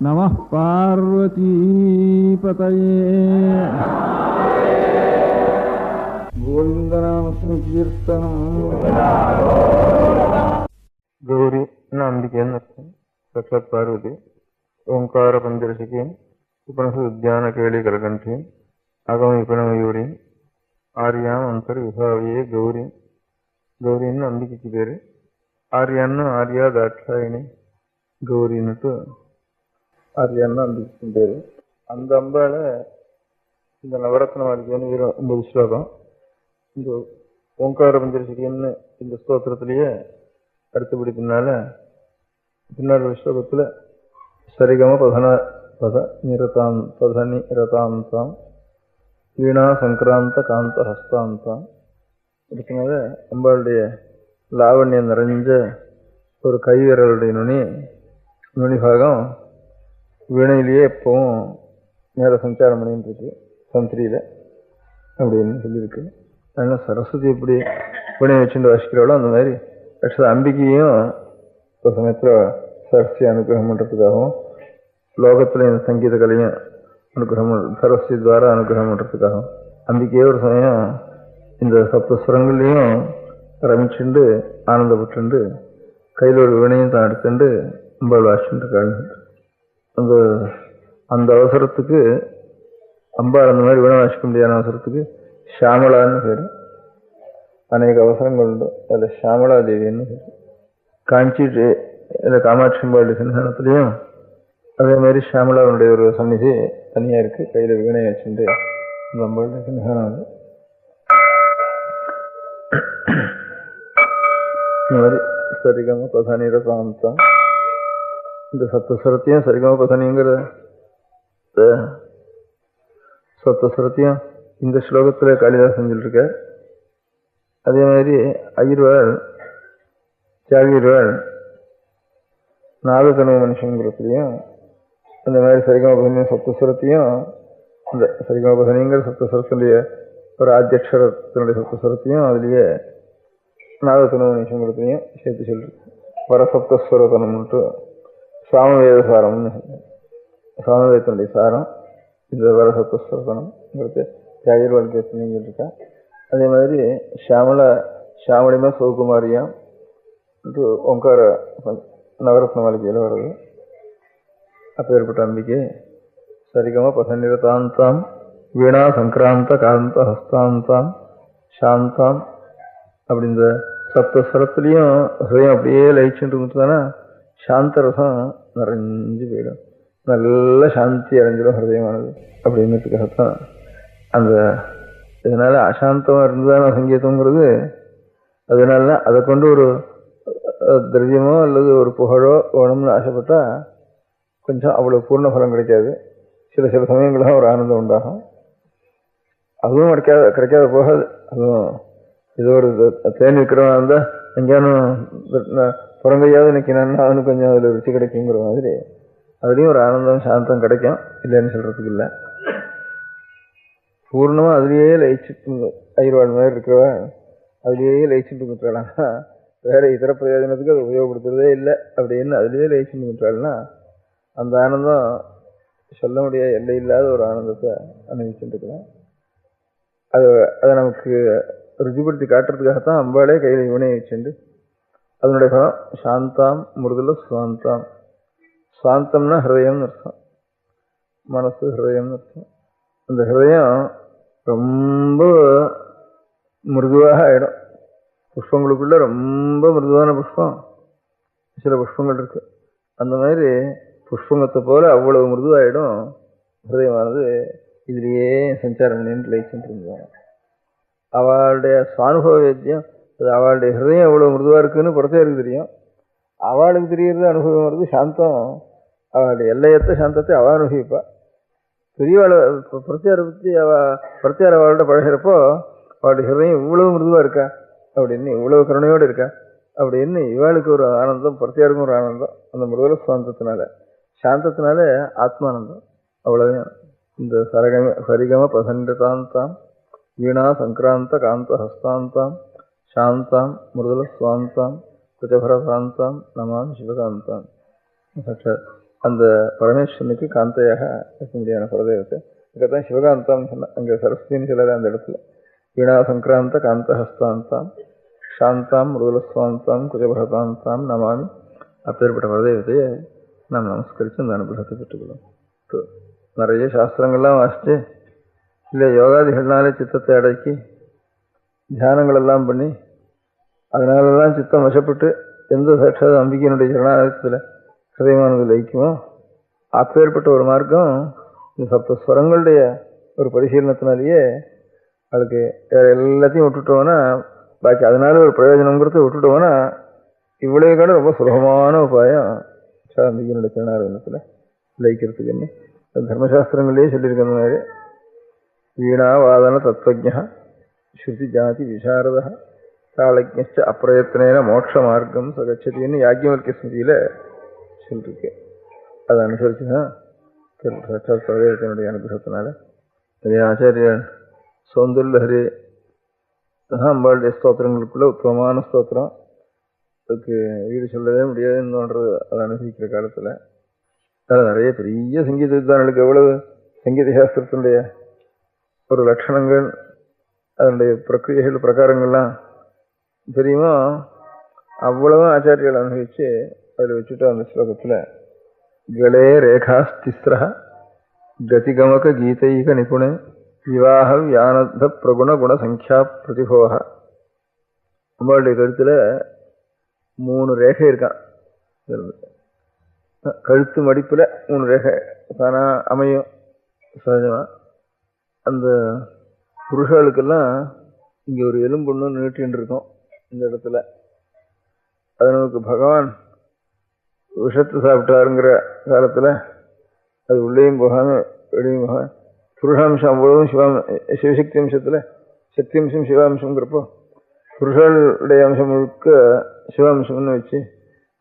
නමः පාර්වතීපතයේ ഗോവിന്ദനാമസങ്കീർത്തനം ഗൗരി ನಂಬಿಕೆಯನ್ನು ಸಾಕ್ಷಾತ್ ಪಾರ್ವತಿ ಓಂಕಾರ ಪಂಜರಸಿಕೆಯಂ ಉಪನಸ ಉದ್ಯಾನ ಕೇಳಿ ಕರಗಂಠಿ ಆಗಮ ವಿಪಣಮಯೂರಿ ಆರ್ಯಾಂ ಅಂತರ್ ವಿಭಾವಿಯೇ ಗೌರಿ ಗೌರಿಯನ್ನು ನಂಬಿಕೆ ಬೇರೆ ಆರ್ಯಾನ್ನು ಆರ್ಯ ದಾಕ್ಷಾಯಿಣಿ ಗೌರಿನಟ್ಟು அது என்ன பேர் அந்த அம்பால இந்த நவரத்ன மாளிகைன்னு ஒரு ஒன்பது ஸ்லோகம். இந்த ஓங்கார பஞ்சரசிகன்னு இந்த ஸ்தோத்திரத்திலேயே அடுத்து பின்னால பின்னாடி ஸ்லோகத்தில் சரிகம பதன பத நிரதாம் பதனி ரதாந்தாம் வீணா சங்கராந்த காந்த ஹஸ்தாந்தாம் இருக்கனால அம்பாளுடைய லாவண்யம் நிறைஞ்ச ஒரு கைவிரலுடைய நுனி நுனி பாகம் வீணையிலேயே எப்பவும் மேலே சஞ்சாரம் பண்ணிட்டு இருக்கு சந்திரியில அப்படின்னு சொல்லியிருக்கு. அதனால சரஸ்வதி எப்படி வினை வச்சுட்டு வாசிக்கிறாளோ அந்த மாதிரி ஆக்சுவலாக அம்பிகையும் ஒரு சமயத்தில் சரஸ்வதி அனுகிரகம் பண்ணுறதுக்காகவும் லோகத்தில் இந்த சங்கீத கலையும் அனுகிரகம் சரஸ்வதி துவாரா அனுகிரகம் பண்ணுறதுக்காகவும் அம்பிக்கையே ஒரு சமயம் இந்த சப்த சுரங்கள்லையும் ரமிச்சுண்டு ஆனந்தப்பட்டுண்டு கையில் ஒரு வினையும் தான் எடுத்துட்டு அம்பாள் வாசிச்சுட்டு இருக்காள். அந்த அந்த அவசரத்துக்கு அம்பாள் அந்த மாதிரி வீணை வாசிக்க முடியாத அவசரத்துக்கு ஷாமலான்னு பேர். அநேக அவசரங்கள் உண்டு. அதில் ஷாமளா தேவின்னு பேர். காஞ்சி டே- காமாட்சி அம்பாள் சின்ன அதே மாதிரி ஷாமளாவுடைய ஒரு சந்நிதி தனியாக இருக்குது கையில் வீணை வச்சுட்டு அந்த அம்பாள் சின்ன இந்த மாதிரி சரிகமாக பதனிர சாந்தம் இந்த சத்தஸ்வரத்தையும் சரிகம சத்தஸ்வரத்தையும் இந்த ஸ்லோகத்தில் காளிதாசன் சொல்லியிருக்க அதே மாதிரி ஐயர்வாள் தியாகிர்வாள் நாககனவு மனுஷங்கிறதுலையும் அந்த மாதிரி சரிகம சத்தஸ்வரத்தையும் இந்த சரிகமபதனிங்கிற பதனிங்கிற ஒரு ஆத்தியக்ஷரத்தினுடைய சத்தஸ்வரத்தையும் அதுலேயே நாகத்துணவு மனுஷங்கிறதுலையும் சேர்த்து சொல்லியிருக்கு வரசப்தஸ்வரதனம்ட்டு சாமவேத சாரம்னு சாமவேதத்தினுடைய சாரம் இந்த வரசப்தஸ்வரதனம்ங்கிறது தியாகர் வாழ்க்கைன்னு சொல்லியிருக்கா அதே மாதிரி ஷியாமல ஷியாமலிமா சிவகுமாரியாம் ஓங்கார நவரத்ன மாளிகையில் வருது. அப்பேற்பட்ட நம்பிக்கை. சரிகமாக பசநிரதாந்தாம் வீணா சங்கராந்த காந்த ஹஸ்தாந்தாம் சாந்தாம் அப்படி இந்த சப்த ஸ்வரத்துலேயும் ஹயம் அப்படியே லயிச்சுட்டு இருந்துச்சுன்னா சாந்த ரசம் நிறைஞ்சு போயிடும். நல்ல சாந்தி அடைஞ்சிடும் ஹிருதயமானது அப்படிங்கிறதுக்காகத்தான் அந்த இதனால அசாந்தமாக இருந்ததான சங்கீதங்கிறது அதனால அதை கொண்டு ஒரு திரவியமோ அல்லது ஒரு புகழோ வேணும்னு ஆசைப்பட்டா கொஞ்சம் அவ்வளோ பூர்ண பலம் கிடைக்காது. சில சில சமயங்களாக ஒரு ஆனந்தம் உண்டாகும். அதுவும் கிடைக்காத கிடைக்காத போகாது. அதுவும் இது ஒரு தேன் விற்கிறவன் இருந்தால் எங்கேயானும் குரங்கையாவது நிற்கிறான்னா அவனுக்கு கொஞ்சம் அதில் ருச்சி கிடைக்குங்கிற மாதிரி. அதுலேயும் ஒரு ஆனந்தம் சாந்தம் கிடைக்கும். இல்லைன்னு சொல்கிறதுக்கு இல்லை. பூர்ணமாக அதுலேயே லயிச்சுட்டு ஐரோடு மாதிரி இருக்கிறவ அதுலேயே லயிச்சுட்டு கொடுத்துடலாம்னா வேற இதர பிரயோஜனத்துக்கு அது உபயோகப்படுத்துறதே இல்லை. அப்படின்னு அதுலேயே லயிச்சுட்டு இருந்துட்டாள்னா அந்த ஆனந்தம் சொல்ல முடியாத எல்லை இல்லாத ஒரு ஆனந்தத்தை அனுபவிச்சுட்டுருக்கலாம் அது அதை நமக்கு ருஜிப்படுத்தி காட்டுறதுக்காகத்தான் அம்பாளே கையில் இவனே வச்சுட்டு அதனுடைய பலம் சாந்தாம் மிருதுல சுவாந்தாம். சுவாந்தம்னா ஹிருதயம்னு அர்த்தம். மனசு ஹிருதயம்னு அர்த்தம். அந்த ஹிருதயம் ரொம்ப மிருதுவாக ஆகிடும் புஷ்பங்களுக்குள்ள ரொம்ப மிருதுவான புஷ்பம். சில புஷ்பங்கள் இருக்கு. அந்த மாதிரி புஷ்பங்கத்தை போல அவ்வளவு மிருதுவாயிடும். ஹிருதயமானது இதுலேயே சஞ்சாரம் பண்ணிட்டு லைச்சுட்டு இருந்தாங்க அவளுடைய சுவானுபவ வேத்தியம் அது அவளுடைய ஹிருதயம் எவ்வளோ மிருதுவாக இருக்குன்னு புறத்தேருக்கு தெரியும். அவளுக்கு தெரியறது அனுபவம் வருது சாந்தம். அவளுடைய எல்லையற்ற சாந்தத்தை அவள் அனுபவிப்பாள் பெரியவாளை பிரத்தியாரை பற்றி அவ பிரத்தியார அவள்கிட்ட பழகிறப்போ அவளுடைய ஹிருதயம் இவ்வளவு மிருதுவாக இருக்கா? அப்படின்னு இவ்வளவு கருணையோடு இருக்கா? அப்படின்னு இவாளுக்கு ஒரு ஆனந்தம் பிரத்தியாருக்கும் ஒரு ஆனந்தம் அந்த மிருதுவ சாந்தத்தினால. சாந்தத்தினால ஆத்மானந்தம். அவ்வளவுதான். இந்த சரகம சரிகம பசண்டதாந்தாம் வீணா சங்கராந்த காந்த ஹஸ்தாந்தாம் சாந்தாம் மிருதுல சுவாந்தாம் நமாம் நமாமி சிவகாந்தாம் அந்த பரமேஸ்வரனுக்கு காந்தையாக இருக்க இருக்கும்படியான பரதேவத்தை இங்கதான் சிவகாந்தம் சொன்ன அங்க சரஸ்வதினு சொல்லல அந்த இடத்துல. வீணா சங்கராந்த காந்தஹஸ்தாந்தாம் சாந்தாம் மிருதுலஸ்வாந்தாம் குஜபரதாந்தாம் நமாமி. அப்பேற்பட்ட பரதேவத்தையை நாம் நமஸ்கரித்து அந்த அனுகிரகத்தை பெற்றுக்கொள்ளும். நிறைய சாஸ்திரங்கள்லாம் வாசித்து இல்லை யோகாதிகள்னாலே சித்தத்தை அடக்கி தியானங்களெல்லாம் பண்ணி அதனால தான் சித்தம் வசப்பட்டு எந்த சாட்சாத் அம்பிகையினுடைய சரணாலயத்தில் ஹிருதயமானது லயிக்குமோ அப்பேற்பட்ட ஒரு மார்க்கம் இந்த சப்த ஸ்வரங்களுடைய ஒரு பரிசீலனத்தினாலேயே அதுக்கு வேறு எல்லாத்தையும் விட்டுட்டோம்னா பாக்கி அதனால ஒரு பிரயோஜனங்கிறத விட்டுட்டோம்னா இவ்வளவு கூட ரொம்ப சுலபமான உபாயம் சாந்திகனுடைய சரணாலயத்தில் லயிக்கிறதுக்குன்னு அது தர்மசாஸ்திரங்களே சொல்லியிருக்கிற மாதிரி வீணா வாதன தத்துவஜா ஸ்ருதி ஜாதி விசாரதா. சாளஜ்ஞச்ச அப்பிரயத்தனேன மோட்ச மார்க்கம் சகச்சதின்னு யாக்கியவல்கிய ஸ்மிருதியில் சொல்லிருக்கு. அதை அனுசரிச்சு தான் சாட்சாத் பிரதேசத்தினுடைய அனுகிரகத்தினால நிறைய ஆச்சாரியர் சௌந்தர்லஹரி அம்பாளுடைய ஸ்தோத்திரங்களுக்குள்ள உத்தமமான ஸ்தோத்திரம். அதுக்கு ஈடு சொல்லவே முடியாதுன்னுன்றது அதை அனுபவிக்கிற காலத்தில். அதில் நிறைய பெரிய சங்கீத வித்வான்களுக்கு எவ்வளவு சங்கீத சாஸ்திரத்தினுடைய ஒரு லட்சணங்கள் அதனுடைய பிரக்கிரியைகள் பிரகாரங்கள்லாம் தெரியுமா? அவ்வளவும் ஆச்சாரியர்கள் அனுபவிச்சு அதில் வச்சுட்டு அந்த ஸ்லோகத்தில் கலே ரேகா ஸ்திஸ்ரா கதிகமக கீதைக நிபுணே விவாக வியானத பிரகுண குண சங்கியா பிரதிபோக நம்மளுடைய கருத்தில் மூணு ரேகை இருக்கான். கழுத்து மடிப்பில் மூணு ரேகை. தானா அமையும் சகஜமாக அந்த புருஷர்களுக்கெல்லாம் இங்கே ஒரு எலும்புன்னு நீட்டின்னு இருக்கோம் இந்த இடத்துல. அது நமக்கு பகவான் விஷத்தை சாப்பிட்டாருங்கிற காலத்தில் அது உள்ளேயும் போகாமல் வெளியும் போகாமல் புருஷாம்சம் அவ்வளவும் சிவாம் சிவசக்தி அம்சத்தில் சக்தி அம்சம் சிவாம்சங்கிறப்போ புருஷர்களுடைய அம்சம் முழுக்க சிவாம்சம்னு வச்சு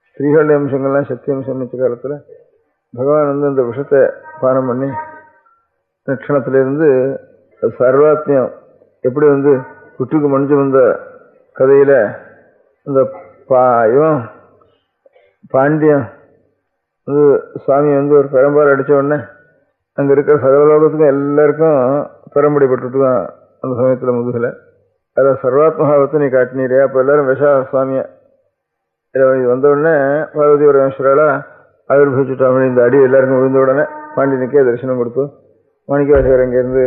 ஸ்திரீகளுடைய அம்சங்கள்லாம் சக்தி அம்சம் வச்ச காலத்தில் பகவான் வந்து அந்த விஷத்தை பானம் பண்ணி லட்சணத்திலிருந்து சர்வாத்மியம். எப்படி வந்து குற்றுக்கு மணிஞ்சு வந்த கதையில் இந்த பா இவன் பாண்டியன் வந்து சுவாமி வந்து ஒரு பெரம்பார் அடித்த உடனே அங்கே இருக்கிற சகலலோகத்துக்கும் எல்லாருக்கும் பெரம்படி பட்டுட்டு தான் அந்த சமயத்தில் முதுகில். அதில் சர்வாத்மகாவத்தை நீ காட்டினீரே அப்போ எல்லாரும் விஷா சுவாமியை இதில் வந்த உடனே பார்வதி பரமேஸ்வரால் ஆவிர்வச்சுட்டாமணி இந்த அடி எல்லாருக்கும் விழுந்த உடனே பாண்டியனுக்கே தரிசனம் கொடுத்து மாணிக்கவாசகர் இங்கேருந்து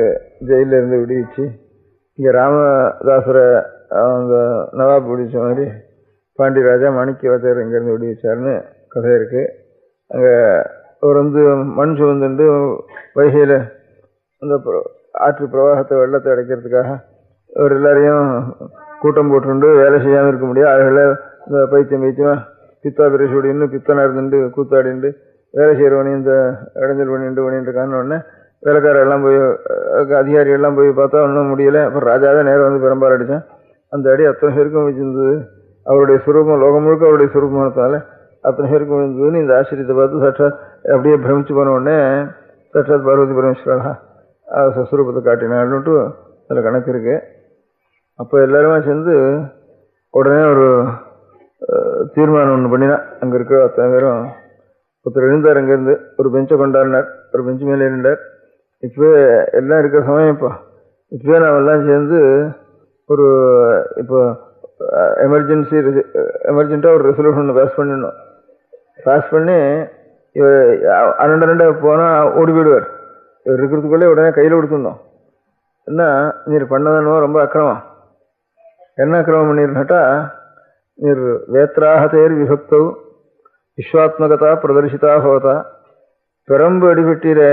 ஜெயிலில் இருந்து விடுவிச்சு இங்கே ராமதாசரை அவங்க நவாப் பிடிச்ச மாதிரி பாண்டியராஜா மாணிக்கவாசகர் இங்கேருந்து விடுவிச்சாருன்னு கதை இருக்குது அங்கே அவர் வந்து மண் சுமந்துண்டு வைகையில் அந்த ஆற்று பிரவாகத்தை வெள்ளத்தை அடைக்கிறதுக்காக அவர் எல்லாரையும் கூட்டம் போட்டுண்டு வேலை செய்யாமல் இருக்க முடியாது. அதுகளை இந்த பைத்தியம் பைத்தியமாக பித்தா பிரசோடின்னு பித்தனாக இருந்துட்டு கூத்தாடிண்டு வேலை செய்கிறவனி இந்த இடைஞ்சல் பண்ணிட்டு பண்ணிட்டு இருக்கான்னு உடனே வேலைக்காரர் எல்லாம் போய் அதிகாரி எல்லாம் போய் பார்த்தா ஒன்றும் முடியலை. அப்புறம் ராஜாவே நேரம் வந்து பெரும்பால் அடித்தான் அந்த அடி அத்தனை பேருக்கும் வச்சிருந்தது அவருடைய சுரூபம் லோகம் முழுக்க அவருடைய சுரூபமானதால அத்தனை பேருக்கும் இருந்ததுன்னு இந்த ஆச்சரியத்தை பார்த்து சற்றாத் அப்படியே பிரமிச்சு போன உடனே சற்றாத் பார்வதி பரமேஸ்வரா சுரூபத்தை காட்டினாள்னுட்டு அதில் கணக்கு இருக்கு. அப்போ எல்லாருமே சேர்ந்து உடனே ஒரு தீர்மானம் ஒன்று பண்ணினான் அங்கே இருக்கிற அத்தனை பேரும் ஒருத்தர் எழுந்தார் அங்கேருந்து ஒரு பெஞ்சை கொண்டாடினார் ஒரு பெஞ்சு மேலே இருந்தார் இப்போவே எல்லாம் இருக்கிற சமயம் இப்போ இப்போவே நாம் எல்லாம் சேர்ந்து ஒரு இப்போ எமர்ஜென்சி எமர்ஜென்ட்டாக ஒரு ரெசல்யூஷன் பாஸ் பண்ணிடணும். பாஸ் பண்ணி இவர் அண்ணன் ரெண்டு போனால் ஓடி போயிடுவார். இவர் இருக்கிறதுக்குள்ளே உடனே கையில் கொடுத்துடணும். என்ன நீர் பண்ணதானோ ரொம்ப அக்கிரமம். என்ன அக்கிரமம் பண்ணிருந்தாட்டா நீர் வேத்ராகதேர் விபக்தௌ விஸ்வாத்மகதா பிரதர்ஷிதா ஹோதா பெரம்பு அடிபட்டீரே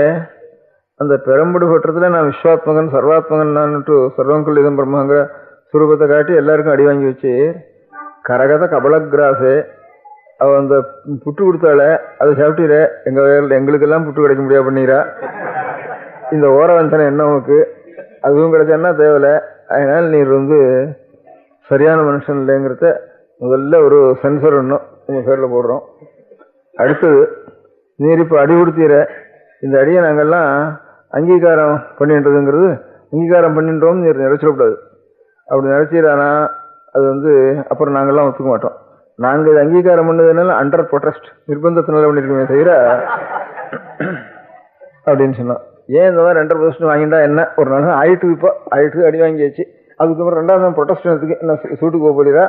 அந்த பெரம்பு பட்டத்தில் நான் விஸ்வாத்மகன் சர்வாத்மகன் நான்ட்டு சர்வங்குள் இதம் பிரம்மங்கிற சுரூபத்தை காட்டி எல்லாருக்கும் அடி வாங்கி வச்சு கரகத கபலகிராசு அவ அந்த புட்டு கொடுத்தால அதை சாப்பிட்டீர? எங்க எங்களுக்கெல்லாம் புட்டு கிடைக்க முடியாது பண்ணிடுறா இந்த ஓரவஞ்சனை என்ன உனக்கு? அதுவும் கிடைச்சான்னா தேவையில்ல? அதனால நீர் வந்து சரியான மனுஷன் இல்லைங்கிறத முதல்ல ஒரு சென்சர் ஒன்றும் உங்கள் பேரில் போடுறோம். அடுத்தது நீர் இப்போ அடி கொடுத்தீர? இந்த அடியை நாங்கள்லாம் அங்கீகாரம் பண்ணின்றதுங்கிறது அங்கீகாரம் பண்ணின்றோம் நீர் நினைச்சிடக்கூடாது அப்படி நினைச்சீரானா அது வந்து அப்புறம் நாங்கள்லாம் ஒத்துக்க மாட்டோம். நாங்கள் இது அங்கீகாரம் பண்ணதுனால அண்டர் ப்ரொடெஸ்ட் நிர்பந்தத்தினால பண்ணிருக்கோமே தவிர அப்படின்னு சொன்னோம். ஏன் இந்த மாதிரி ரெண்டரை பர்சன்ட் வாங்கிட்டா என்ன? ஒரு நாள் ஆயிட்டு இப்போ ஆயிட்டு அடி வாங்கியாச்சு. அதுக்கப்புறம் ரெண்டாவது நாள் ப்ரொடெஸ்டனுக்கு என்ன சூட்டுக்கு போக போறீரா?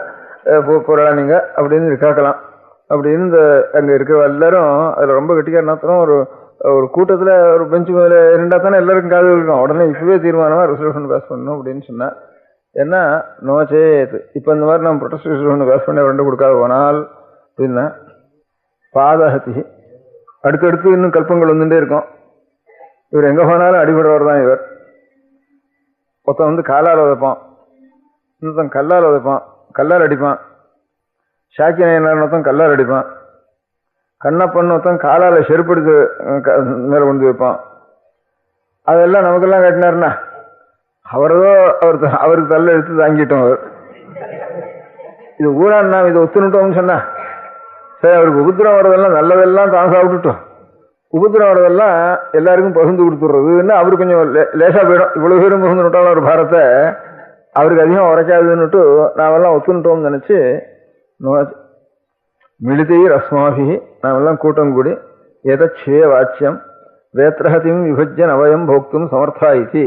போக போகிறா நீங்கள் அப்படின்னு கேட்கலாம். அப்படின்னு இந்த அங்கே இருக்கிற எல்லாரும் அதில் ரொம்ப கெட்டிக்காரனாத்தனம் ஒரு ஒரு கூட்டத்தில் ஒரு பெஞ்சு மேலே இருந்தால் தானே எல்லாருக்கும் காது இருக்கும் உடனே இப்பவே தீர்மானமாக ரெசல்யூஷன் பாஸ் பண்ணணும் அப்படின்னு சொன்னேன். ஏன்னா நோ இப்போ இந்த மாதிரி நம்ம ப்ரொடெஸ்ட் ஒன்று பாஸ் ரெண்டு கொடுக்காத போனால் அப்படின்னா பாதகத்தி அடுத்தடுத்து இன்னும் கல்பங்கள் வந்துட்டே இருக்கும். இவர் எங்கே போனாலும் அடிபடுறவர் தான் இவர். ஒருத்தன் வந்து காலால் உதைப்பான். இன்னொருத்தன் கல்லால் உதைப்பான். கல்லால் அடிப்பான். ஷாக்கி நயனார் ஒருத்தன் கல்லால் அடிப்பான். கண்ணப்பன் ஒருத்தன் காலால் செருப்படுத்து மேலே க- கொண்டு வைப்பான். அதெல்லாம் நமக்கெல்லாம் கட்டினாருண்ணா அவரதோ அவர் த- அவருக்கு தள்ள எடுத்து தாங்கிட்டோம் அவர். இது ஊரான் நாம் இதை ஒத்துனுட்டோம்னு சொன்னா சரி அவருக்கு உபத்திரம் வர்றதெல்லாம் நல்லதெல்லாம் தான் சாப்பிட்டுட்டோம். உபத்திரம் வர்றதெல்லாம் எல்லாருக்கும் பகிர்ந்து கொடுத்துட்றதுன்னு அவர் கொஞ்சம் லே- லேசா போயிடும் இவ்வளவு பேரும் பகிர்ந்து விட்டாலும் ஒரு பாரத்தை அவருக்கு அதிகம் உரைக்காதுன்னுட்டு நாமெல்லாம் ஒத்துனுட்டோம்னு நினைச்சு நோ- மிளிதை ரஸ்மாபி நாமெல்லாம் கூட்டம் கூடி எதச்சே வாச்சியம் வேத்திரகத்தையும் விபஜ்ய அவயம் போக்தும் சமர்த்தா இது.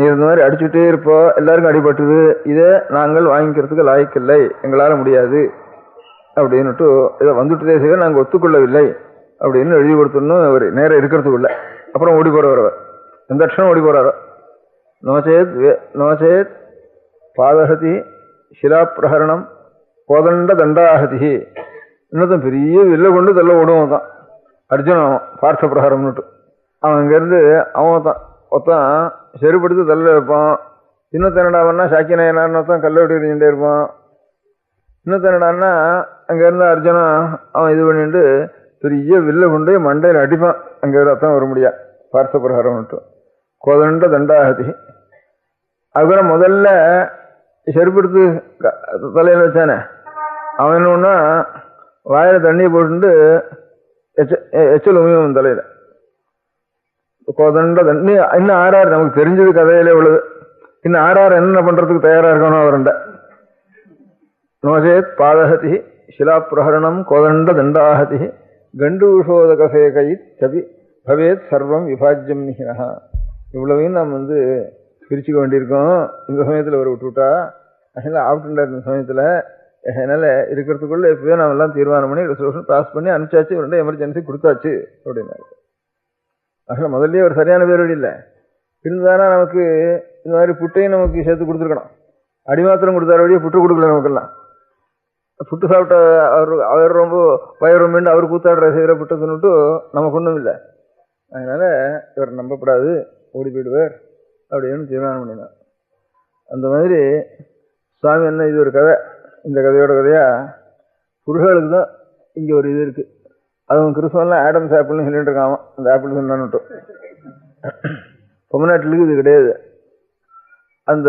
நீ இந்த மாதிரி அடிச்சுட்டே இருப்போ எல்லாருக்கும் அடிபட்டுது இதை நாங்கள் வாங்கிக்கிறதுக்கு லாய்க்கில்லை எங்களால் முடியாது அப்படின்னுட்டு இதை வந்துட்டு செய்ய நாங்கள் ஒத்துக்கொள்ளவில்லை அப்படின்னு எழுதி கொடுத்துடணும் அவர் நேரம் இருக்கிறதுக்குள்ள. அப்புறம் ஓடி போகிறவர் எந்த க்ஷணம் ஓடி போகிறாரோ நோச்சேத் வே- நோச்சேத் பாதகதி சிலாப்பிரகரணம் கோதண்ட தண்டாகதி. இன்னொருத்தன் பெரிய வில்ல கொண்டு தள்ள ஓடுவோம் தான். அர்ஜுனன் அவன் பார்த்த பிரகாரம்னுட்டு. அவன் இங்கேருந்து அவன் தான். ஒருத்தன் செருப்படுத்து தள்ள இருப்பான். இன்னொருத்தன் என்னடா சாக்கி நயனார்னு ஒருத்தன் கல்லை விட்டு எறிஞ்சுட்டே இருப்பான். இன்னொருத்தன் என்னடான்னா அங்கேருந்து அர்ஜுனா அவன் இது பண்ணிட்டு பெரிய வில்ல கொண்டு மண்டையில் அடிப்பான். அங்கே அத்தான் வர முடியா. பார்த்த பிரகாரம் மட்டும் கோதண்ட தண்டாகதி. அதுக்கப்புறம் முதல்ல செருப்படுத்து க- வச்சானே. அவன் என்ன வாயில் தண்ணியை போட்டுட்டு எச்ச- எச்சல் உமியும் தலையில். கோதண்ட தண்ணி இன்னும் ஆறார் நமக்கு தெரிஞ்சது கதையிலே உள்ளது. இன்னும் ஆறார் என்ன பண்றதுக்கு தயாரா இருக்கணும் அவருண்ட நோசேத் பாதகதி சிலாப்பிரகரணம் கோதண்ட தண்டாகதி கண்டூஷோதகசேகை தவி பவேத் சர்வம் விபாஜ்யம் நிகினஹா. இவ்வளவையும் நாம் வந்து பிரிச்சுக்க வேண்டியிருக்கோம். இந்த சமயத்தில் ஒரு விட்டுவிட்டா அதனால ஆப்டண்டா இந்த சமயத்தில். அதனால் இருக்கிறதுக்குள்ளே எப்பயோ நாம் எல்லாம் தீர்மானம் பண்ணி ரெசல்யூஷன் பாஸ் பண்ணி அனுப்பிச்சாச்சு. ரெண்டு எமர்ஜென்சி கொடுத்தாச்சு அப்படின்னாரு. அதனால முதல்லயே ஒரு சரியான பேர் இல்லை. இருந்தானா நமக்கு இந்த மாதிரி புட்டையும் நமக்கு சேர்த்து கொடுத்துருக்கணும். அடி மாத்திரம் கொடுத்தாரு வழியே புட்டு கொடுக்கல நமக்கெல்லாம். புட்டு சாப்பிட்ட அவர் அவர் ரொம்ப வயிறு மீண்டு அவர் கூத்தாடுற செய்கிற புட்டத்தின்னுட்டு நமக்கு ஒன்றும் இல்லை. அதனால் இவர் நம்பப்படாது ஓடி போயிடுவார் அப்படின்னு தீர்மானம் பண்ணினார். அந்த மாதிரி சுவாமி என்ன இது ஒரு கதை. இந்த கதையோட கதையாக புருஷர்களுக்கு தான் இங்கே ஒரு இது இருக்குது அதுவும் கிறிஸ்துவெல்லாம் ஆடம்ஸ் ஆப்பிள்னு சொல்லிட்டு இருக்கான் அந்த ஆப்பிள் சொன்னான்னுட்டும் பொம்மநாட்டிலுக்கு இது கிடையாது. அந்த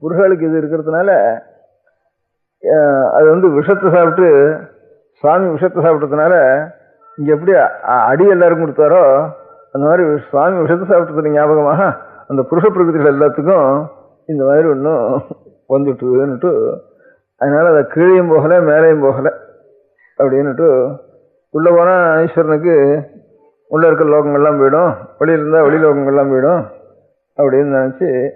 புருஷாளுக்கு இது இருக்கிறதுனால அது வந்து விஷத்தை சாப்பிட்டு சுவாமி விஷத்தை சாப்பிட்டதுனால இங்கே எப்படி அடி எல்லாருக்கும் கொடுத்தாரோ அந்த மாதிரி சுவாமி விஷத்தை சாப்பிட்டது ஞாபகமாக அந்த புருஷ பிரகிருதிகள் எல்லாத்துக்கும் இந்த மாதிரி ஒன்றும் வந்துட்டுன்னுட்டு அதனால் அதை கீழையும் போகலை மேலேயும் போகலை அப்படின்னுட்டு உள்ளே போனால் ஈஸ்வரனுக்கு உள்ளே இருக்கிற லோகங்கள்லாம் போயிடும். வெளியில் இருந்தால் வெளி லோகங்கள்லாம் போயிடும். அப்படின்னு நினச்சி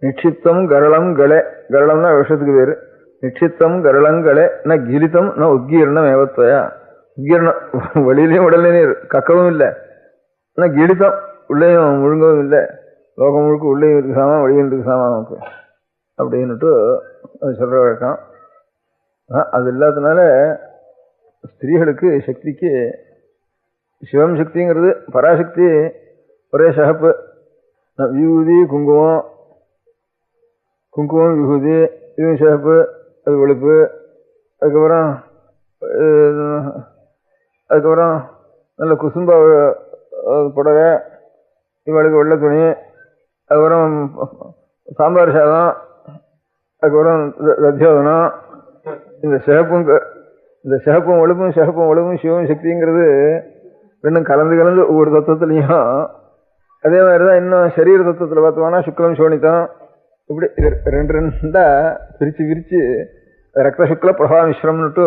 நிட்சித்தம் கரளம் கலே கரளம்னா விஷத்துக்கு பேர். நிட்சித்தம் கரளங்களே நான் கிரித்தம் நான் உக்கீரணம் ஏவத்தோயா உக்கீரணம் வெளியிலையும் உடலையும் கக்கவும் இல்லை. ஆனால் கிரித்தம் உள்ளேயும் முழுங்கவும் இல்லை. லோகம் முழுக்க உள்ளேயும் இருக்கு சாமா வெளியும் இருக்கு சாமா நமக்கு. அப்படின்னுட்டு அது சொல்கிற வழக்கம். ஆ, அது இல்லாததுனால ஸ்திரீகளுக்கு சக்திக்கு சிவம் சக்திங்கிறது பராசக்தி ஒரே சகப்பு. விபூதி குங்குமம் குங்குமம் விபூதி இதுவும் சிவப்பு அது வெளுப்பு. அதுக்கப்புறம் அதுக்கப்புறம் நல்ல குசும்பா புடவை இவளுக்கு வெள்ளை துணி அதுக்கப்புறம் சாம்பார் சாதம் அதுக்கப்புறம் ரத்தியோதனம் இந்த சிகப்பும் க- இந்த சிகப்பும் ஒழுப்பும் சிகப்பும் ஒழுப்பும் சிவம் சக்திங்கிறது ரெண்டும் கலந்து கலந்து ஒவ்வொரு தத்துவத்துலையும். அதே மாதிரி தான் இன்னும் சரீர தத்துவத்தில் பார்த்தோம்னா சுக்லம் சோனித்தம் இப்படி ரெண்டு ரெண்டாக பிரித்து பிரித்து ரக்த சுக்ல பிரபா மிஸ்ரம்னுட்டு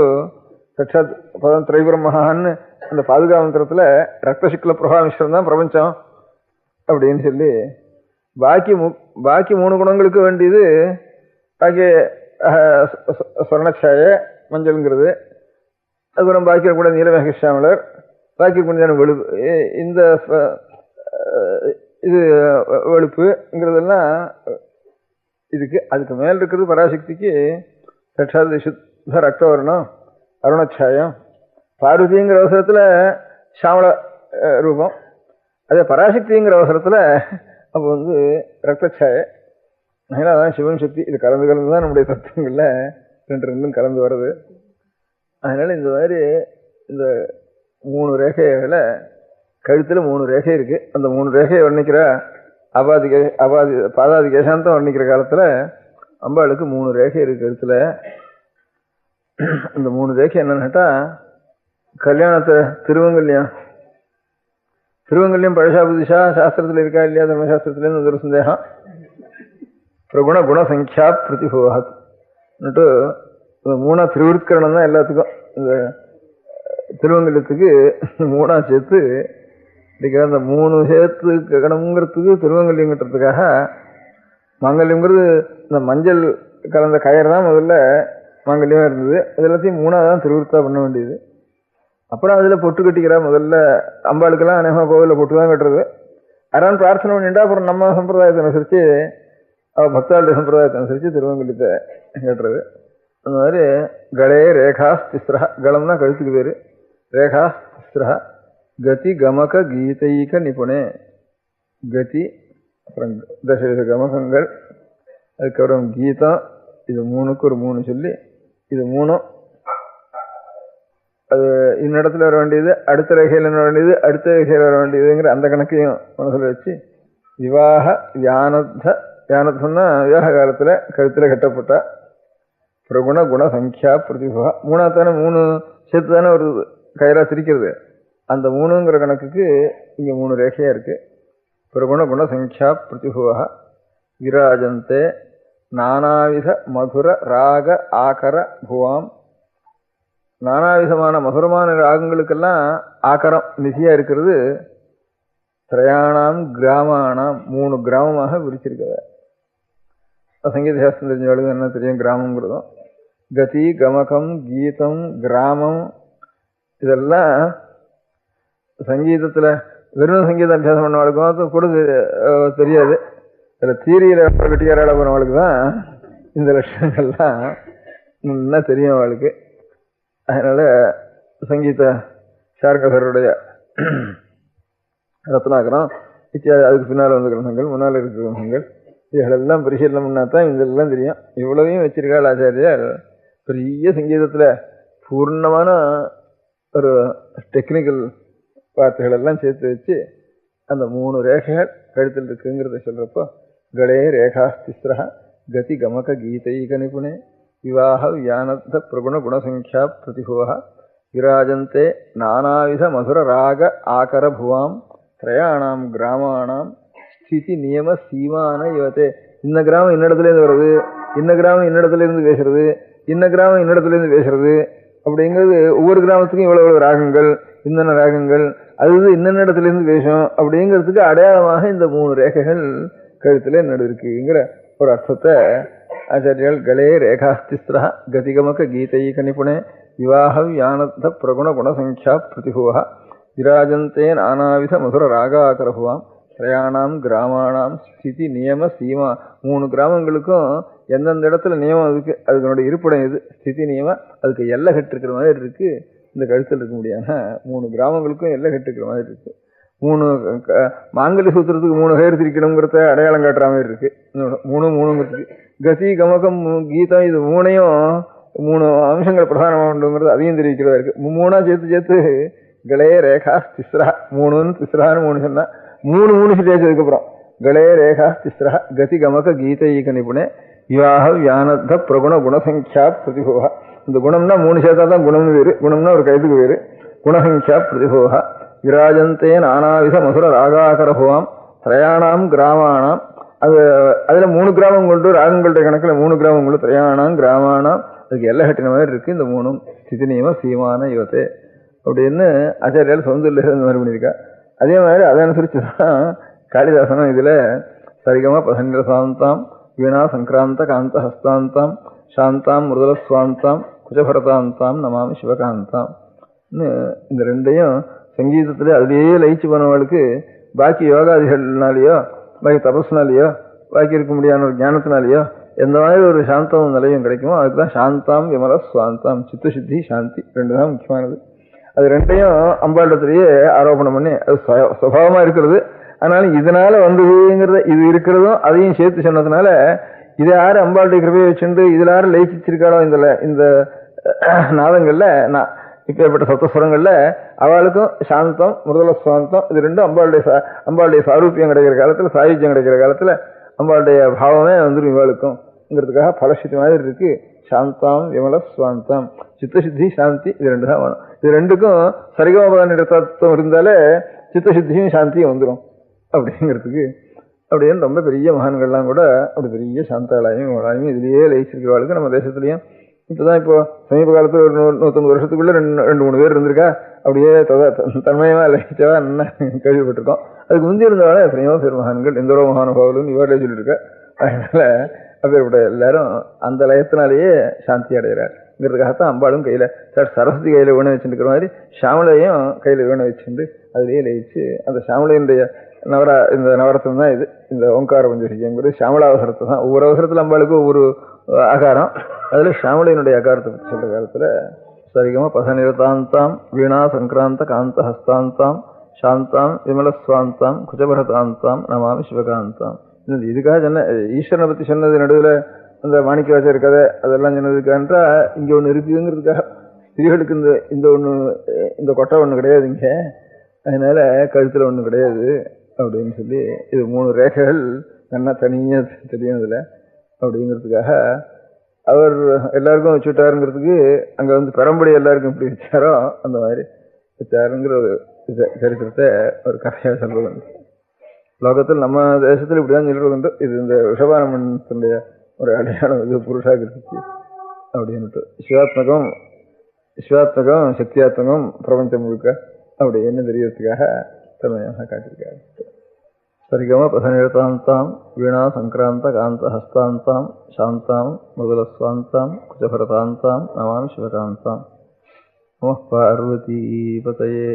சட்சாத் பதம் திரைபிரம்மஹான்னு அந்த பாதுகாமந்திரத்துல ரக்த சுக்ல பிரபா மிஸ்ரம் தான் பிரபஞ்சம் அப்படின்னு சொல்லி பாக்கி மு பாக்கி மூணு குணங்களுக்கு வேண்டியது பாக்கி அஹ், ஸ்வர்ணச்சாய மஞ்சள்ங்கிறது. அதுக்கப்புறம் பாக்கியம் கூட நீலமேகஷாமலர் பாக்கி கொஞ்சம் வெளுப்பு இந்த இது வெளுப்புங்கிறதெல்லாம் இதுக்கு அதுக்கு மேல் இருக்கிறது பராசக்திக்கு லட்சாதி சுத்த ரக்தவர்ணம் அருணச்சாயம் பார்வதிங்கிற அவசரத்தில் சாமள ரூபம். அதே பராசக்திங்கிற அவசரத்தில் அப்போ வந்து ரத்தச்சாய அதனால அதான் சிவன் சக்தி இது கலந்து கலந்து தான் நம்முடைய தத்துவங்களில் ரெண்டு ரெண்டும் கலந்து வருது அதனால் இந்த மாதிரி இந்த மூணு ரேகைகளை கழுத்தில் மூணு ரேகை இருக்குது அந்த மூணு ரேகையை வர்ணிக்கிற அபாதி கே அபாதி பாதாதி கேசாந்தம் வர்ணிக்கிற காலத்தில் அம்பாளுக்கு மூணு ரேகை இருக்குது கழுத்தில். இந்த மூணு ரேகை என்னன்னுட்டா கல்யாணத்தை திருவங்கல்யம். திருவங்கல்யம் பழசா புதுஷா சாஸ்திரத்தில் இருக்கா இல்லையா? தர்மசாஸ்திரத்துலேருந்து ஒரு சந்தேகம். பிரகுண குணசங்கியா பிரதிபோகாத் இந்த மூணா திருவிற்கரணம் தான் எல்லாத்துக்கும் இந்த திருவங்கலத்துக்கு மூணா சேர்த்து இன்னைக்கு அந்த மூணு சேர்த்து கணம்ங்கிறதுக்கு திருவங்கல்யங்கிறதுக்காக மங்கல்யங்கிறது இந்த மஞ்சள் கலந்த கயிறு தான் முதல்ல மங்கல்யமாக இருந்தது. அது எல்லாத்தையும் மூணாக தான் திருவிருத்தா பண்ண வேண்டியது. அப்புறம் அதில் பொட்டு கட்டிக்கிறா முதல்ல அம்பாளுக்கெல்லாம் அநேகமாக கோவிலில் பொட்டு தான் கட்டுறது. அதான் பிரார்த்தனை பண்ணிட்டா அப்புறம் நம்ம சம்பிரதாயத்தை அனுசரித்து அவள் பக்தாளுடைய சம்பிரதாயத்தை அனுசரித்து திருவங்கல்யத்தை கட்டுறது. அந்த மாதிரி கடே ரேகா திஸ்ரா கலம்னா கழுத்துக்கு பேர். ரேகா திஸ்ரா கதி கமக கீதைக நிபுணே. கதி அப்புறம் தசவித கமகங்கள் அதுக்கப்புறம் கீதம் இது மூணுக்கு ஒரு மூணு சொல்லி இது மூணும். அது இன்னிடத்துல வர வேண்டியது அடுத்த ரேகையில் வர வேண்டியது அடுத்த ரேகையில் வர வேண்டியதுங்கிற அந்த கணக்கையும் மனசில் வச்சு விவாக வியானத்த வியானத்தம்னா விவாக காலத்தில் கழுத்தில் கட்டப்பட்ட பிரகுண குண சங்கியா பிரதிபா. மூணாத்தானே மூணு சேர்த்து தானே ஒரு கயிறாக சிரிக்கிறது. அந்த மூணுங்கிற கணக்குக்கு இங்கே மூணு ரேகையாக இருக்குது பிரகுண குண சங்கியா பிரதிபுவா விராஜந்தே நானாவித மதுர ராக ஆகர புவாம். நானாவிதமான மதுரமான ராகங்களுக்கெல்லாம் ஆக்கரம் நிதியா இருக்கிறது. திரையாணாம் கிராமானாம் மூணு கிராமமாக பிரிச்சிருக்கிறது சங்கீத சாஸ்திரம் தெரிஞ்சவளுக்கு என்ன தெரியும் கிராமங்கிறதும் கதி கமகம் கீதம் கிராமம் இதெல்லாம் சங்கீதத்தில் வெறும் சங்கீத அபியாசம் பண்ணவளுக்கும் அது கூட தெரியாது. அதில் தீரியில் கட்டிக்காராட போனவளுக்கு தான் இந்த லட்சணங்கள்லாம் நல்லா தெரியும் அவளுக்கு. அதனால் சங்கீத சார்கசருடைய ரத்னாகரம் இத்தியாதி அதுக்கு பின்னால் வந்த கிரந்தங்கள் முன்னால் இருக்கிற கிரந்தங்கள் இதுகளெல்லாம் பரிசீலனம் பண்ணால் தான் இதெல்லாம் தெரியும். இவ்வளவையும் வச்சிருக்காள் ஆச்சாரியார். பெரிய சங்கீதத்தில் பூர்ணமான ஒரு டெக்னிக்கல் வார்த்தைகள் எல்லாம் சேர்த்து வச்சு அந்த மூணு ரேகைகள் கழுத்தில் இருக்குங்கிறத சொல்கிறப்போ கலே ரேகா திஸ்ரா கதி கமக கீதைக நிபுணே விவாக வியானத்த பிரகுண குணசங்கியா பிரதிபுவா விராஜந்தே நானாவித மதுர ராக ஆகர புவாம் திரையாணாம் கிராமாணாம் ஸ்திதி நியம சீமான இவத்தே இந்த கிராமம் இன்னிடத்துலேருந்து வருது இந்த கிராமம் இன்னிடத்துலேருந்து பேசுறது இந்த கிராமம் இன்ன இடத்துலேருந்து பேசுறது அப்படிங்கிறது ஒவ்வொரு கிராமத்துக்கும் இவ்வளோ இவ்வளோ ராகங்கள் இன்னென்ன ராகங்கள் அது இன்னென்ன இடத்துலேருந்து பேசும் அப்படிங்கிறதுக்கு அடையாளமாக இந்த மூணு ரேகைகள் கழுத்தில் நடுவிருக்குங்கிற ஒரு அர்த்தத்தை ஆச்சாரியால் கலே ரேகாஸ்திஸ்திரா கதிகமக கீதை நிபுணே விவாக வியானத்த பிரகுண குணசங்கியா பிரதிபுவா விராஜந்தே நானாவித மதுர ராகாகரபுவாம் திரயாணாம் கிராமாணாம் ஸ்திதி நியம சீமா மூணு கிராமங்களுக்கும் எந்தெந்த இடத்துல நியமம் இருக்கு அதுக்கு இருப்பிடம் இது ஸ்திதி நியமம் அதுக்கு எல்லை கட்டிருக்கிற மாதிரி இருக்கு. இந்த கழுத்தில் இருக்க முடியாத மூணு கிராமங்களுக்கும் எல்லை கட்டிருக்கிற மாதிரி இருக்கு. மூணு க- சூத்திரத்துக்கு மூணு கயிறு திரிக்கணுங்கிறத அடையாளம் காட்டுற மாதிரி இருக்கு. மூணு மூணுங்கிறதுக்கு கசி கமகம் கீதம் இது மூணையும் மூணு அம்சங்கள் பிரதானமாகணுங்கிறது அதையும் தெரிவிக்கிறதா இருக்கு. மூணாக சேர்த்து சேர்த்து கலே ரேகா திஸ்ரா மூணுன்னு திஸ்ரான்னு மூணு சொன்னால் மூணு மூணு சொல்லியாச்சு அப்புறம் கலே ரேகா திஸ்ரா கதி கமக கீதைக நிபுணே விவாக வியானத்த பிரகுண குணசங்கியா பிரதிபோகா இந்த குணம்னா மூணு சேர்த்தா தான் குணம்னு வேறு குணம்னா ஒரு கைதுக்கு வேறு. குணசங்கியா பிரதிபோகா விராஜந்தே நானாவித மதுர ராகாகரபுவாம் திரையாணாம் கிராமானாம் அது அதில் மூணு கிராமம் கொண்டு ராகங்களுடைய கணக்கில் மூணு கிராமம் கொண்டு திரயாணாம் கிராமானாம் அதுக்கு எல்லை கட்டின மாதிரி இருக்குது இந்த மூணும். ஸ்திதி நியம சீமான யுவத்தே. அப்படின்னு ஆச்சாரியால் சௌந்தர்ல இந்த மாதிரி பண்ணியிருக்கா. அதே மாதிரி அதை அனுசரித்து தான் காளிதாசனும் இதில் சரிகமா பசங்க சாந்தாம் வீணா சங்கிராந்த காந்த ஹஸ்தாந்தாம் சாந்தாம் மிருதுல குஜபரதாந்தாம் நமாமி சிவகாந்தாம் இந்த ரெண்டையும் சங்கீதத்தில் அதுலயே லயிச்சு போனவர்களுக்கு பாக்கி யோகாதிகள்னாலேயோ பாக்கி தபஸ்னாலேயோ பாக்கி இருக்க முடியாத ஒரு ஞானத்தினாலேயோ எந்த மாதிரி ஒரு சாந்தமும் நிலையும் கிடைக்குமோ அதுக்கு தான் சாந்தாம் விமல சுவாந்தாம் சித்தசுத்தி சாந்தி ரெண்டு தான் முக்கியமானது அது ரெண்டையும் அம்பாண்டத்திலேயே ஆரோபணம் பண்ணி அது சுய- இருக்கிறது அதனால இதனால வந்ததுங்கிறத இது இருக்கிறதும் அதையும் சேர்த்து சொன்னதுனால இதை யாரு அம்பாளுடைய கிருபையை வச்சுட்டு இதுல யாரும் லயிச்சிருக்காளோ இந்த இந்த நாதங்கள்ல நான் இப்பேற்பட்ட சத்தஸ்வரங்கள்ல அவளுக்கும் சாந்தம் மிருதுல சுவாந்தம் இது ரெண்டும் அம்பாளுடைய சா- அம்பாளுடைய சாரூபியம் கிடைக்கிற காலத்துல சாயுஜ்யம் கிடைக்கிற காலத்துல அம்பாளுடைய பாவமே வந்துடும் இவளுக்கும்ங்கிறதுக்காக பலசித்தி மாதிரி இருக்கு. சாந்தாம் விமல சுவாந்தம் சித்தசுத்தி சாந்தி இது ரெண்டு தான் வேணும். இது ரெண்டுக்கும் சரிகமபதான தத்துவம் இருந்தாலே சித்தசுத்தியும் சாந்தியும் வந்துடும் அப்படிங்கிறதுக்கு அப்படின்னு ரொம்ப பெரிய மகான்கள்லாம் கூட அப்படி பெரிய சாந்தாளாயும் இவளாயும் இதுலேயே லயிச்சிருக்கிறவாளுக்கு நம்ம தேசத்துலையும் இப்போ தான் இப்போ சமீப காலத்தில் ஒரு நூ- நூற்றம்பது வருஷத்துக்குள்ளே ரெண்டு ரெண்டு மூணு பேர் இருந்திருக்கா? அப்படியே தத தன்மயமாக லயிச்சவா என்ன கேள்விப்பட்டிருக்கோம். அதுக்கு முந்தி இருந்தவாளே எத்தனையோ பேர் மகான்கள் எந்தரோ மகானுபாவலும் இவர்களே சொல்லியிருக்கா. அதனால அப்பேற்பட்ட எல்லாரும் அந்த லயத்தினாலேயே சாந்தி அடைகிறாருங்கிறதுக்காகத்தான் அம்பாளும் கையில் சார் சரஸ்வதி கையில் வீணை வச்சுருக்கிற மாதிரி ஷாமலையும் கையில் வீணை வச்சுட்டு அதுலேயே லயிச்சு அந்த ஷாமலையினுடைய நவரா இந்த நவரத்தம் தான் இது. இந்த ஓங்கார பஞ்சசிங்கிறது ஷாமலாவசரத்தை தான். ஒவ்வொரு அவசரத்தில் நம்மளுக்கு ஒவ்வொரு அகாரம் ஆகாரம். அதுல ஷாமலையினுடைய அகாரத்தை பற்றி சொல்கிற காலத்தில் சரிகமாக பசநிரதாந்தாம் வீணா சங்கிராந்த காந்த ஹஸ்தாந்தாம் சாந்தாம் விமலஸ்வாந்தாம் குஜபரதாந்தாம் நமாமி சிவகாந்தாம். இந்த இதுக்காக சொன்ன ஈஸ்வரனை பற்றி சொன்னது நடுவில் அந்த மாணிக்கவாசர் கதை அதெல்லாம் சொன்னதுக்கான்றா இங்கே ஒன்று இருக்குதுங்கிறதுக்காக ஸ்திரீகளுக்கு இந்த இந்த ஒன்று இந்த கொட்டை ஒன்று கிடையாது இங்கே. அதனால் கழுத்தில் ஒன்றும் கிடையாது. அப்படின்னு சொல்லி இது மூணு ரேகைகள் தன்னா தனியாக தெரியும் இதுல அப்படிங்கிறதுக்காக அவர் எல்லாருக்கும் வச்சுட்டாருங்கிறதுக்கு அங்கே வந்து பெரம்படி எல்லாருக்கும் எப்படி வச்சாரோ அந்த மாதிரி வச்சாருங்கிற ஒரு இது சரித்திரத்தை ஒரு கதையாக சொல்றது லோகத்தில் நம்ம தேசத்தில் இப்படிதான் சொல்றது உண்டு இது இந்த ரிஷபானமனுடைய ஒரு அடையாளம் இது புருஷாகிருத்தி அப்படின்ட்டு சிவாத்மகம் சிவாத்மகம் சக்தியாத்மகம் பிரபஞ்சம் முழுக்க அப்படி என்ன தெரியறதுக்காக திறமையாக காட்டியிருக்காரு சரிகம பசநிரதாந்தாம் வீணா சங்கராந்த காந்த ஹஸ்தாந்தாம் சாந்தாம் மிருதுலஸ்வாந்தாம் குஜபரதாந்தாம் நமாம் சிவகாந்தாம் நம பார்வதி பதையே